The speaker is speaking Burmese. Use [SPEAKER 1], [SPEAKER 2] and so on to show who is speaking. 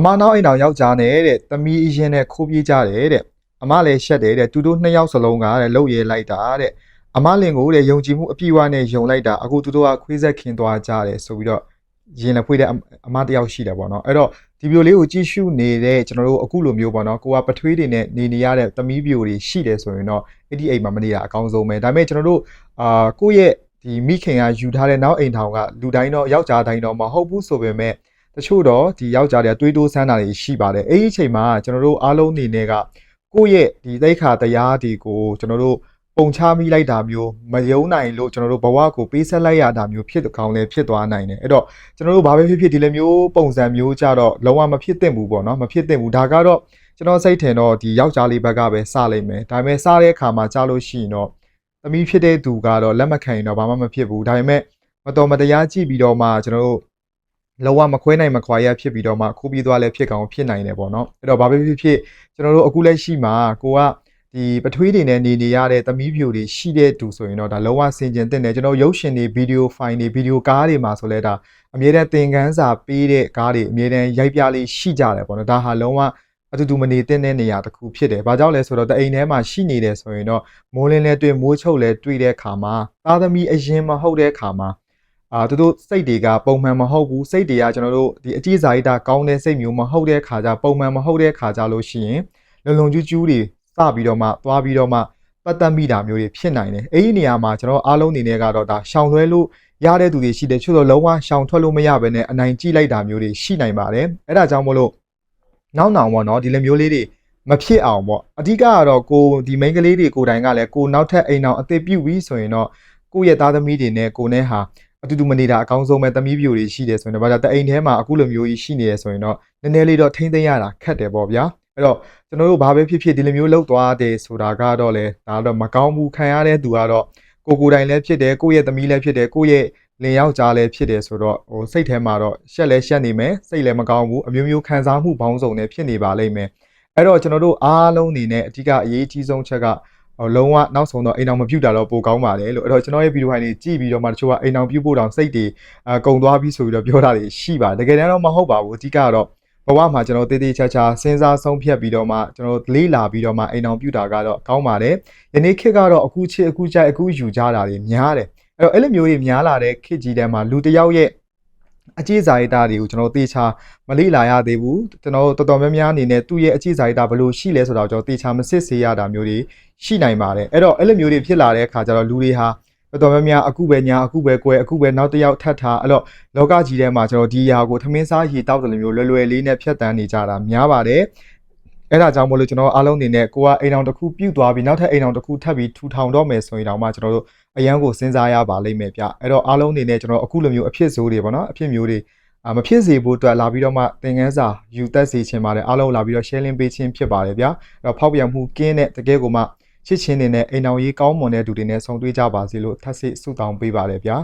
[SPEAKER 1] အမနောက်အိမ်တော်ယောက်ျားနဲ့တဲ့သမီးအရင်နဲ့ခိုးပြေးကြတယ်တဲ့အမလည်းရှက်တယ်တဲ့သူတို့နှစ်ယောက်စလုံးကတဲ့လှုပ်ရဲလိုက်တာတဲ့အမလင်ကိုတဲ့ယုံကြည်မှုအပြည့်အဝနဲ့ယုံလိုက်တာအခုသူတို့ကခွေးဆက်ခင်သွားကြတယ်ဆိုပြီးတော့ရင်လည်းဖွေးတဲ့အမအမတစ်ယောက်ရှိတယ်ပေါ့နော်အဲ့တော့ဒီဗီဒီယိုလေးကိုကြည့်ရှုနေတဲ့ကျွန်တော်တို့အခုလိုမျိုးပေါ့နော်ကိုကပထွေးတွေနဲ့နေနေရတဲ့သမီးပြိုတွေရှိတယ်ဆိုရင်တော့အဲ့ဒီအိမ်မှာမနေတာအကောင်းဆုံးပဲဒါပေမဲ့ကျွန်တော်တို့အာကိုယ့်ရဲ့ဒီမိခင်ကယူထားတဲ့နောက်အိမ်ထောင်ကလူတိုင်းတော့ယောက်ျားတိုင်းတော့မဟုတ်ဘူးဆိုပေမဲ့ တချို့တော့ဒီယောက်ျားတွေကတွေးတိုးဆန်းတာတွေရှိပါတယ်အဲ့ဒီအချိန်မှာကျွန်တော်တို့အားလုံးအနေနဲ့ကကိုယ့်ရဲ့ဒီသိက္ခာတရားတွေကိုကျွန်တော်တို့ပုံချမိလိုက်တာမျိုးမယုံနိုင်လို့ကျွန်တော်တို့ဘဝကိုပေးဆက်လိုက်ရတာမျိုးဖြစ်ကောင်းလည်းဖြစ်သွားနိုင်တယ်အဲ့တော့ကျွန်တော်တို့ဘာပဲဖြစ်ဖြစ်ဒီလိုမျိုးပုံစံမျိုးကြတော့လုံးဝမဖြစ်သင့်ဘူးပေါ့နော်မဖြစ်သင့်ဘူးဒါကတော့ကျွန်တော်စိတ်ထင်တော့ဒီယောက်ျားလေးဘက်ကပဲစလိုက်မယ်ဒါပေမဲ့စတဲ့အခါမှာကြားလို့ရှိရင်တော့သမီးဖြစ်တဲ့သူကတော့လက်မခံရင်တော့ဘာမှမဖြစ်ဘူးဒါပေမဲ့မတော်မတရားကြည့်ပြီးတော့မှကျွန်တော်တို့ လောကမခွဲနိုင်မခွာရဖြစ်ပြီးတော့မှခိုးပြီးသွားလဲဖြစ်ကောင်ဖြစ်နိုင်တယ်ပေါ့နော်အဲ့တော့ဘာပဲဖြစ်ဖြစ်ကျွန်တော်တို့အခုလက်ရှိမှာကိုကဒီပထွေးတွေနဲ့နေနေရတဲ့သမီးဖြူတွေရှိတဲ့သူဆိုရင်တော့ဒါလုံးဝဆင်ကျင်တဲ့တယ်ကျွန်တော်ရုပ်ရှင်တွေဗီဒီယိုဖိုင်တွေဗီဒီယိုကားတွေမှာဆိုလဲဒါအမြဲတမ်းသင်ခန်းစာပေးတဲ့ကားတွေအမြဲတမ်းရိုက်ပြလေးရှိကြတယ်ပေါ့နော်ဒါဟာလုံးဝအတူတူမနေတဲ့နေရာတစ်ခုဖြစ်တယ်။ဘာကြောင့်လဲဆိုတော့တအိမ်ထဲမှာရှိနေတယ်ဆိုရင်တော့မိုးလင်းလဲတွေ့မိုးချုပ်လဲတွေ့တဲ့အခါမှာသားသမီးအရင်မဟုတ်တဲ့အခါမှာ အာသူတို့စိတ်တွေကပုံမှန်မဟုတ်ဘူးစိတ်တွေကကျွန်တော်တို့ဒီအကြည့်စာရိတကောင်းတဲ့စိတ်မျိုးမဟုတ်တဲ့ခါကျပုံမှန်မဟုတ်တဲ့ခါကျလို့ရှိရင်လုံလုံကျူးကျူးတွေစပြီးတော့မှသွားပြီးတော့မှပတ်သက်မိတာမျိုးတွေဖြစ်နိုင်တယ်အဲ့ဒီနေရာမှာကျွန်တော်အားလုံးအနေနဲ့ကတော့ဒါရှောင်လွှဲလို့ရတဲ့သူတွေရှိတယ်ချို့တော့လုံးဝရှောင်ထွက်လို့မရဘဲနဲ့အနိုင်ကြည့်လိုက်တာမျိုးတွေရှိနိုင်ပါတယ်အဲ့ဒါကြောင့်မို့လို့နောက်နောင်ပေါ့နော်ဒီလိုမျိုးလေးတွေမဖြစ်အောင်ပေါ့အဓိကကတော့ကိုဒီ main ကလေးတွေကိုယ်တိုင်ကလည်းကိုနောက်ထပ်အိမ်အောင်အသေးပြုတ်ပြီးဆိုရင်တော့ကိုယ့်ရဲ့သားသမီးတွေနဲ့ကိုနဲ့ဟာ အတူတူမနေတာအကောင်းဆုံးပဲသမီးပြိုတွေရှိတယ်ဆိုရင်တော့ဗါကြတအိမ်ထဲမှာအခုလိုမျိုးကြီးရှိနေတယ်ဆိုရင်တော့နည်းနည်းလေးတော့ထိမ့်သိမ်းရတာခက်တယ်ပေါ့ဗျာအဲ့တော့ကျွန်တော်တို့ဘာပဲဖြစ်ဖြစ်ဒီလိုမျိုးလောက်သွားတယ်ဆိုတာကတော့လေဒါတော့မကောင်းဘူးခံရတဲ့သူကတော့ကိုကိုယ်တိုင်လည်းဖြစ်တယ်ကိုယ့်ရဲ့သမီးလည်းဖြစ်တယ်ကိုယ့်ရဲ့လင်ယောက်ျားလည်းဖြစ်တယ်ဆိုတော့ဟိုစိတ်ထဲမှာတော့ရှက်လဲရှက်နေမယ်စိတ်လည်းမကောင်းဘူးအမျိုးမျိုးခံစားမှုပေါင်းစုံနဲ့ဖြစ်နေပါလိမ့်မယ်အဲ့တော့ကျွန်တော်တို့အားလုံးအနေနဲ့အဓိကအရေးကြီးဆုံးချက်ကဟို လုံးဝနောက်ဆုံးတော့အိမ်အောင်မပြုတ်တာတော့ပိုကောင်းပါတယ်လို့အဲ့တော့ကျွန်တော်ရဲ့ဗီဒီယိုဖိုင်လေးကြည့်ပြီးတော့မှတချို့ကအိမ်အောင်ပြုတ်ဖို့တောင်စိတ်တွေအကုံသွားပြီးဆိုပြီးတော့ပြောတာတွေရှိပါတယ်တကယ်တမ်းတော့မဟုတ်ပါဘူးအဓိကကတော့ဘဝမှာကျွန်တော်တေးသေးချာချာစဉ်းစားဆုံးဖြတ်ပြီးတော့မှကျွန်တော်လေးလာပြီးတော့မှအိမ်အောင်ပြုတ်တာကတော့ကောင်းပါတယ်ယနေ့ခေတ်ကတော့အခုချစ်အခုကြိုက်အခုယူကြတာတွေများတယ်အဲ့တော့အဲ့လိုမျိုးတွေများလာတဲ့ခေတ်ကြီးတန်းမှာလူတစ်ယောက်ရဲ့ အကြည့်စာရိတ္တတွေကိုကျွန်တော်သေချာမလေ့လာရသေးဘူးကျွန်တော်တော်တော်များများအနေနဲ့သူ့ရဲ့အကြည့်စာရိတ္တဘယ်လိုရှိလဲဆိုတော့ကျွန်တော်သေချာမစစ်ဆေးရတာမျိုးတွေရှိနိုင်ပါတယ်အဲ့တော့အဲ့လိုမျိုးတွေဖြစ်လာတဲ့အခါကျတော့လူတွေဟာတော်တော်များများအခုပဲညာအခုပဲကွဲအခုပဲနောက်တစ်ယောက်ထပ်ထားအဲ့တော့လောကကြီးထဲမှာကျွန်တော်ဒီຢာကိုထမင်းစားရေတောက်တယ်လို့မျိုးလွယ်လွယ်လေးနဲ့ဖြတ်တန်းနေကြတာများပါတယ် အဲ့ဒါကြောင့်မို့လို့ကျွန်တော်အားလုံးအနေနဲ့ကိုကအိမ်အောင်တစ်ခုပြုတ်သွားပြီးနောက်ထပ်အိမ်အောင်တစ်ခုထပ်ပြီးထူထောင်တော့မယ်ဆိုရင်တော့မှကျွန်တော်တို့အရန်ကိုစဉ်းစားရပါလိမ့်မယ်ဗျအဲ့တော့အားလုံးအနေနဲ့ကျွန်တော်အခုလိုမျိုးအဖြစ်ဆိုးတွေပေါ့နော်အဖြစ်မျိုးတွေအာမဖြစ်စေဖို့အတွက်လာပြီးတော့မှသင်ခန်းစာယူသက်စေချင်ပါတယ်အားလုံးလာပြီးတော့ share link ပေးခြင်းဖြစ်ပါတယ်ဗျအဲ့တော့ဖောက်ပြန်မှုကင်းတဲ့တကယ်ကိုမှချစ်ချင်းတွေနဲ့အိမ်အောင်ရေးကောင်းမွန်တဲ့သူတွေနဲ့ဆုံတွေ့ကြပါစေလို့ထပ်ဆစ်ဆုတောင်းပေးပါတယ်ဗျာ